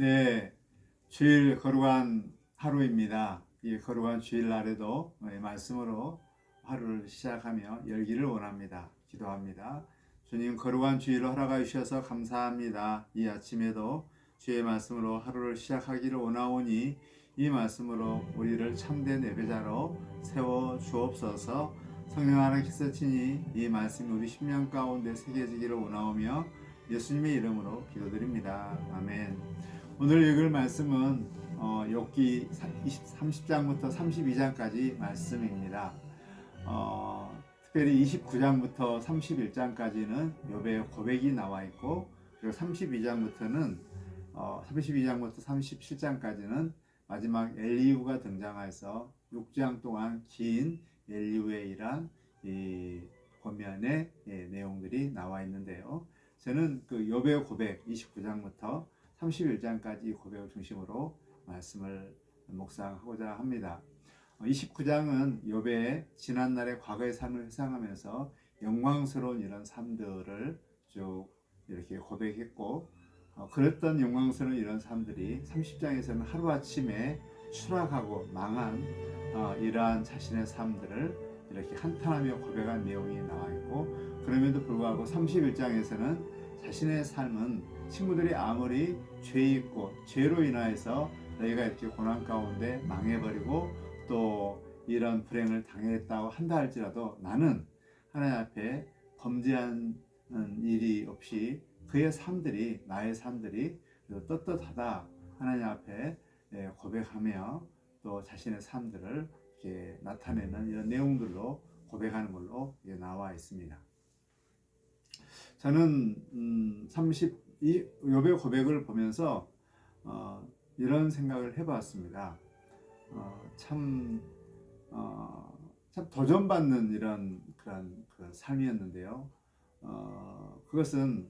네, 주일 거룩한 하루입니다. 이 거룩한 주일 날에도 말씀으로 하루를 시작하며 열기를 원합니다. 기도합니다. 주님 거룩한 주일을 허락하여 주셔서 감사합니다. 이 아침에도 주의 말씀으로 하루를 시작하기를 원하오니 이 말씀으로 우리를 참된 예배자로 세워 주옵소서. 성령 하나님께서 친히 이 말씀이 우리 심령 가운데 새겨지기를 원하오며 예수님의 이름으로 기도드립니다. 아멘. 오늘 읽을 말씀은 어, 욥기 30장부터 32장까지 말씀입니다. 어, 특별히 29장부터 31장까지는 욥의 고백이 나와 있고 그리고 32장부터는 어, 32장부터 37장까지는 마지막 엘리우가 등장해서 6장 동안 긴 엘리우의 일한 이 권면의 예, 내용들이 나와 있는데요. 저는 그 욥의 고백 29장부터 31장까지 고백을 중심으로 말씀을 묵상하고자 합니다. 29장은 욥의 지난날의 과거의 삶을 회상하면서 영광스러운 이런 삶들을 쭉 이렇게 고백했고 어, 그랬던 영광스러운 이런 삶들이 30장에서는 하루아침에 추락하고 망한 어, 이러한 자신의 삶들을 이렇게 한탄하며 고백한 내용이 나와 있고 그럼에도 불구하고 31장에서는 자신의 삶은 친구들이 아무리 죄 있고 죄로 인하여서 너희가 이렇게 고난 가운데 망해버리고 또 이런 불행을 당했다고 한다 할지라도 나는 하나님 앞에 범죄한 일이 없이 그의 삶들이 나의 삶들이 떳떳하다 하나님 앞에 예, 고백하며 또 자신의 삶들을 이렇게 나타내는 이런 내용들로 고백하는 걸로 나와 있습니다. 저는 음, 30 이 욥의 고백을 보면서 어, 이런 생각을 해봤습니다. 어, 참, 어, 참 도전받는 이런 그런 그 삶이었는데요. 어, 그것은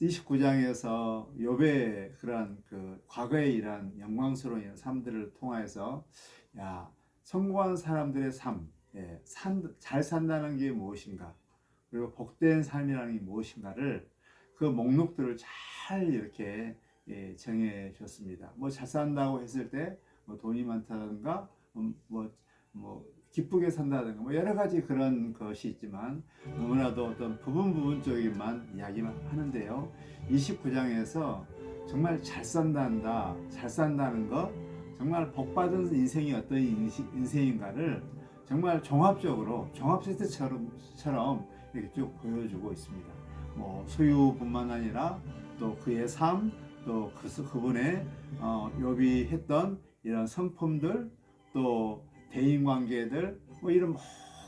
29장에서 욥의 그런 그 과거에 일한 영광스러운 삶들을 통하여서 야 성공한 사람들의 삶, 예, 산, 잘 산다는 게 무엇인가, 그리고 복된 삶이라는 게 무엇인가를 그 목록들을 잘 이렇게 예, 정해 줬습니다. 뭐 잘 산다고 했을 때 뭐 돈이 많다든가 음, 뭐, 뭐 기쁘게 산다든가 뭐 여러 가지 그런 것이 있지만 너무나도 어떤 부분 부분적인만 이야기만 하는데요. 29장에서 정말 잘 산단다, 잘 산다는 것, 정말 복 받은 인생이 어떤 인생인가를 정말 종합적으로 종합 세트처럼 이렇게 쭉 보여주고 있습니다. 뭐 소유뿐만 아니라 또 그의 삶, 또 그, 그분의 어, 요비했던 이런 성품들, 또 대인 관계들, 뭐 이런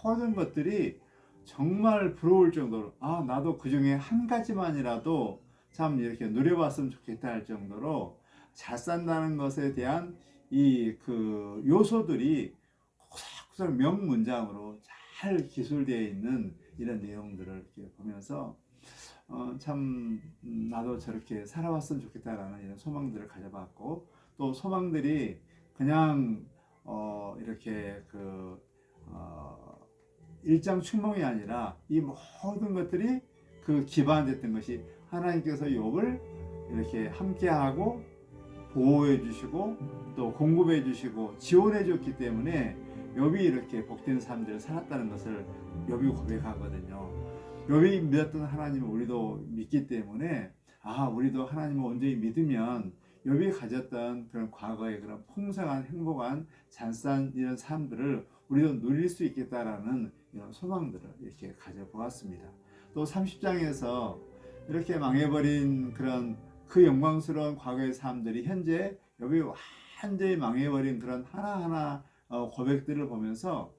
모든 것들이 정말 부러울 정도로 아 나도 그 중에 한 가지만이라도 참 이렇게 누려봤으면 좋겠다 할 정도로 잘 산다는 것에 대한 이 그 요소들이 구석구석 명문장으로 잘 기술되어 있는 이런 내용들을 이렇게 보면서 어, 참 음, 나도 저렇게 살아왔으면 좋겠다라는 이런 소망들을 가져봤고 또 소망들이 그냥 어, 이렇게 그 어, 일장 충몽이 아니라 이 모든 것들이 그 기반됐던 것이 하나님께서 욥을 이렇게 함께하고 보호해 주시고 또 공급해 주시고 지원해 줬기 때문에 욥이 이렇게 복된 삶들을 살았다는 것을 욥이 고백하거든요. 욥이 믿었던 하나님을 우리도 믿기 때문에 아 우리도 하나님을 온전히 믿으면 욥이 가졌던 그런 과거의 그런 풍성한 행복한 잔산 이런 삶들을 우리도 누릴 수 있겠다라는 이런 소망들을 이렇게 가져보았습니다. 또 30장에서 이렇게 망해버린 그런 그 영광스러운 과거의 삶들이 현재 여기 완전히 망해버린 그런 하나하나 어, 고백들을 보면서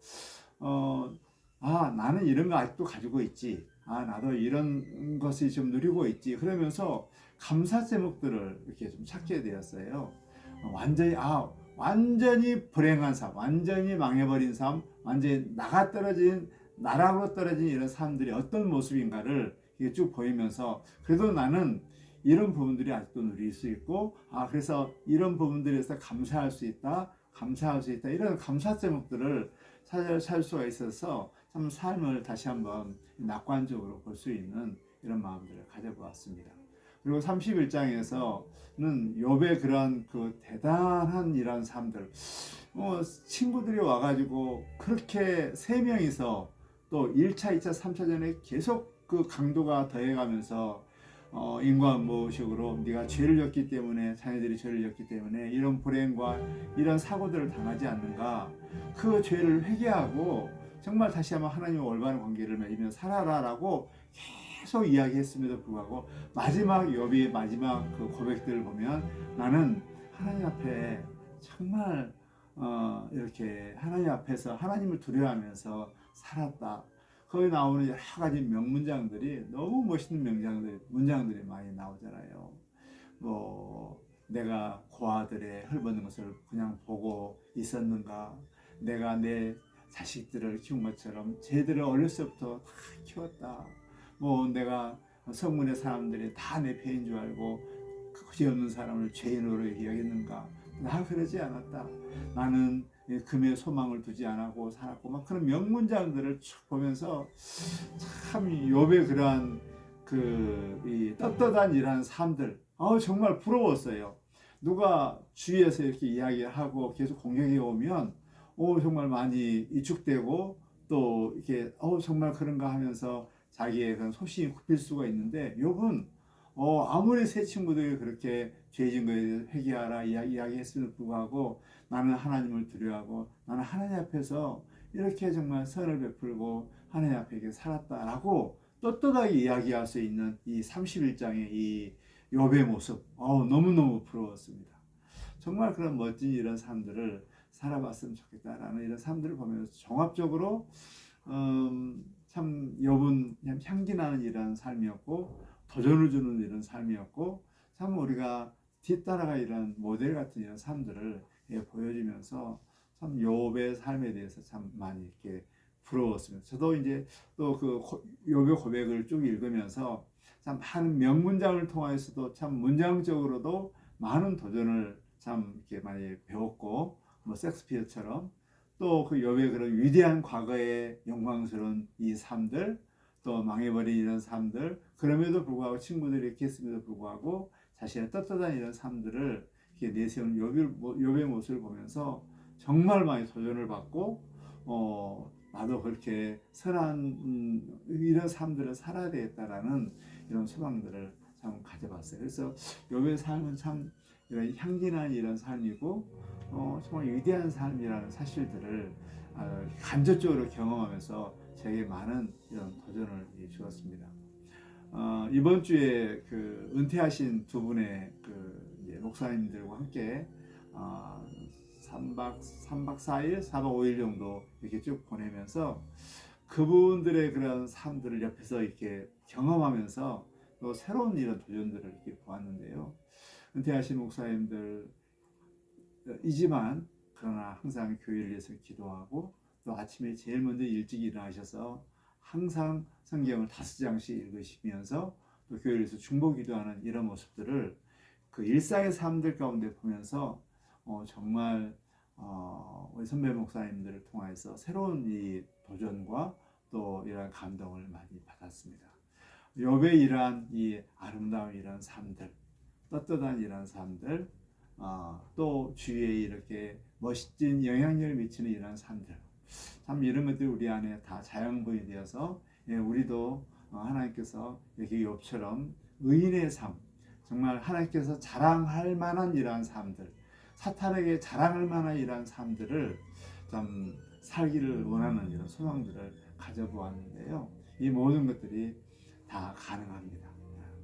어, 아 나는 이런 거 아직도 가지고 있지. 아 나도 이런 것이 좀 누리고 있지. 그러면서 감사 제목들을 이렇게 좀 찾게 되었어요. 완전히 아 완전히 불행한 삶 완전히 망해버린 삶 완전히 나가 떨어진 나락으로 떨어진 이런 사람들이 어떤 모습인가를 쭉 보이면서 그래도 나는 이런 부분들이 아직도 누릴 수 있고 아 그래서 이런 부분들에서 감사할 수 있다 감사할 수 있다 이런 감사 제목들을 찾을 수가 있어서 참 삶을 다시 한번 낙관적으로 볼 수 있는 이런 마음들을 가져보았습니다. 그리고 31장에서는 욥의 그런 그 대단한 이런 삶들 뭐 친구들이 와가지고 그렇게 세 명이서 또 1차, 2차, 3차전에 계속 그 강도가 더해가면서 어, 인과무식으로 네가 죄를 졌기 때문에 자녀들이 죄를 졌기 때문에 이런 불행과 이런 사고들을 당하지 않는가 그 죄를 회개하고 정말 다시 한번 하나님과 올바른 관계를 맺으며 살아라라고 계속 이야기했음에도 불구하고 마지막 욥의 마지막 그 고백들을 보면 나는 하나님 앞에 정말 어, 이렇게 하나님 앞에서 하나님을 두려워하면서 살았다. 거기 나오는 여러 가지 명문장들이 너무 멋있는 명장들, 문장들이 많이 나오잖아요. 뭐 내가 고아들의 헐벗는 것을 그냥 보고 있었는가? 내가 내 자식들을 키운 것처럼 쟤들을 어렸을 때부터 다 키웠다. 뭐 내가 성문의 사람들이 다내 배인 줄 알고 그지 없는 사람을 죄인으로 여겼는가? 나 그러지 않았다. 나는 금의 소망을 두지 않고 살았고 막 그런 명문장들을 쭉 보면서 참 욥의 그러한 그이 떳떳한 이러한 삶들 어 정말 부러웠어요. 누가 주위에서 이렇게 이야기하고 계속 공격해 오면 오 정말 많이 이축되고 또 이렇게 어 정말 그런가 하면서 자기의 그런 소신이 굽힐 수가 있는데 욥은 어 아무리 새 친구들이 그렇게 죄진 거에 대해서 회개하라 이야기, 이야기 했음에도 불구하고 나는 하나님을 두려워하고 나는 하나님 앞에서 이렇게 정말 선을 베풀고 하나님 앞에 살았다라고 떳떳하게 이야기할 수 있는 이 31장의 이 욥의 모습 어 너무너무 부러웠습니다. 정말 그런 멋진 이런 삶들을 살아봤으면 좋겠다라는 이런 삶들을 보면서 종합적으로 음, 참 욥은 그냥 향기 나는 이런 삶이었고 도전을 주는 이런 삶이었고 참 우리가 뒤따라가 이런 모델 같은 이런 삶들을 예, 보여주면서 참 욥의 삶에 대해서 참 많이 이렇게 부러웠습니다. 저도 이제 또그 욥의 고백을 쭉 읽으면서 참 많은 명문장을 통하여서도 참 문장적으로도 많은 도전을 참 이렇게 많이 배웠고 뭐 섹스피어처럼 또그 욥의 그런 위대한 과거의 영광스러운 이 삶들 또 망해버린 이런 삶들 그럼에도 불구하고 친구들이 이렇게 했음에도 불구하고 자신의 떳떳한 이런 삶들을 이렇게 욥의, 욥의 모습을 보면서 정말 많이 도전을 받고 어 나도 그렇게 선한 음, 이런 삶들을 살아야 되겠다라는 이런 소망들을 참 가져봤어요. 그래서 욥의 삶은 참 이런 향기난 이런 삶이고 어, 정말 위대한 삶이라는 사실들을 어, 간접적으로 경험하면서 제게 많은 이런 도전을 주었습니다. 어, 이번 주에 그 은퇴하신 두 분의 그 목사님들과 함께 어, 3박 3박 4일, 4박 5일 정도 이렇게 쭉 보내면서 그분들의 그런 삶들을 옆에서 이렇게 경험하면서 또 새로운 이런 도전들을 이렇게 보았는데요. 은퇴하신 목사님들이지만 그러나 항상 교회를 위해서 기도하고 또 아침에 제일 먼저 일찍 일어나셔서 항상 성경을 다섯 장씩 읽으시면서 또 교회에서 중보 기도하는 이런 모습들을 그 일상의 삶들 가운데 보면서 어, 정말 어, 우리 선배 목사님들을 통해서 새로운 이 도전과 또 이런 감동을 많이 받았습니다. 욥의 이러한 이 아름다운 이런 삶들, 떳떳한 이런 삶들, 어, 또 주위에 이렇게 멋진 영향력을 미치는 이런 삶들, 참 이런 것들이 우리 안에 다 자양분이 되어서 예, 우리도 어, 하나님께서 이렇게 욥처럼 의인의 삶, 정말 하나님께서 자랑할 만한 이러한 삶들, 사탄에게 자랑할 만한 이러한 삶들을 좀 살기를 원하는 이런 소망들을 가져보았는데요. 이 모든 것들이 다 가능합니다.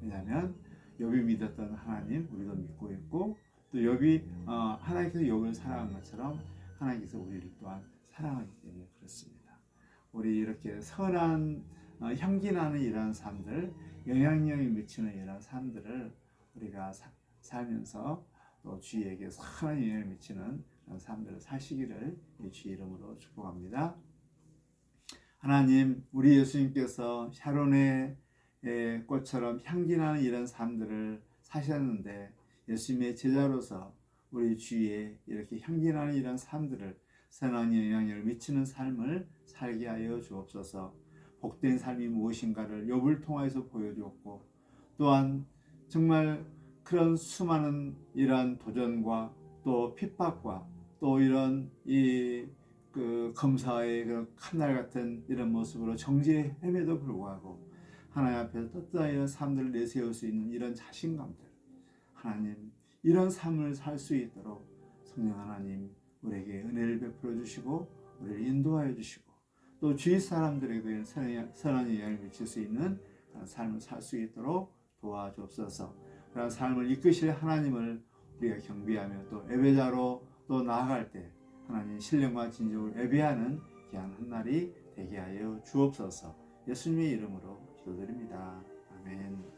왜냐하면 욥이 믿었던 하나님 우리도 믿고 있고 또 욥이 어, 하나님께서 욥을 사랑한 것처럼 하나님께서 우리를 또한 사랑하기 때문에 그렇습니다. 우리 이렇게 선한 어, 향기 나는 이러한 삶들, 영향력이 미치는 이러한 삶들을 우리가 사, 살면서 또 주에게 선한 영향을 미치는 그런 삶들을 사시기를 주 이름으로 축복합니다. 하나님, 우리 예수님께서 샤론의 꽃처럼 향기나는 이런 삶들을 사셨는데 예수님의 제자로서 우리 주위에 이렇게 향기나는 이런 삶들을 선한 영향을 미치는 삶을 살게 하여 주옵소서. 복된 삶이 무엇인가를 욥을 통해서 보여주었고 또한 정말 그런 수많은 이러한 도전과 또 핍박과 또 이런 이 그 검사의 그 칼날 같은 이런 모습으로 정죄함에도 불구하고 하나님 앞에서 이런 삶들을 내세울 수 있는 이런 자신감들 하나님 이런 삶을 살 수 있도록 성령 하나님 우리에게 은혜를 베풀어 주시고 우리를 인도하여 주시고 또 주위 사람들에게 선한 영향을 미칠 수 있는 삶을 살 수 있도록 도와주옵소서. 그런 삶을 이끄실 하나님을 우리가 경배하며 또 예배자로 또 나아갈 때 하나님 신령과 진정을 예배하는 귀한 한 날이 되게 하여 주옵소서. 예수님의 이름으로 기도드립니다. 아멘.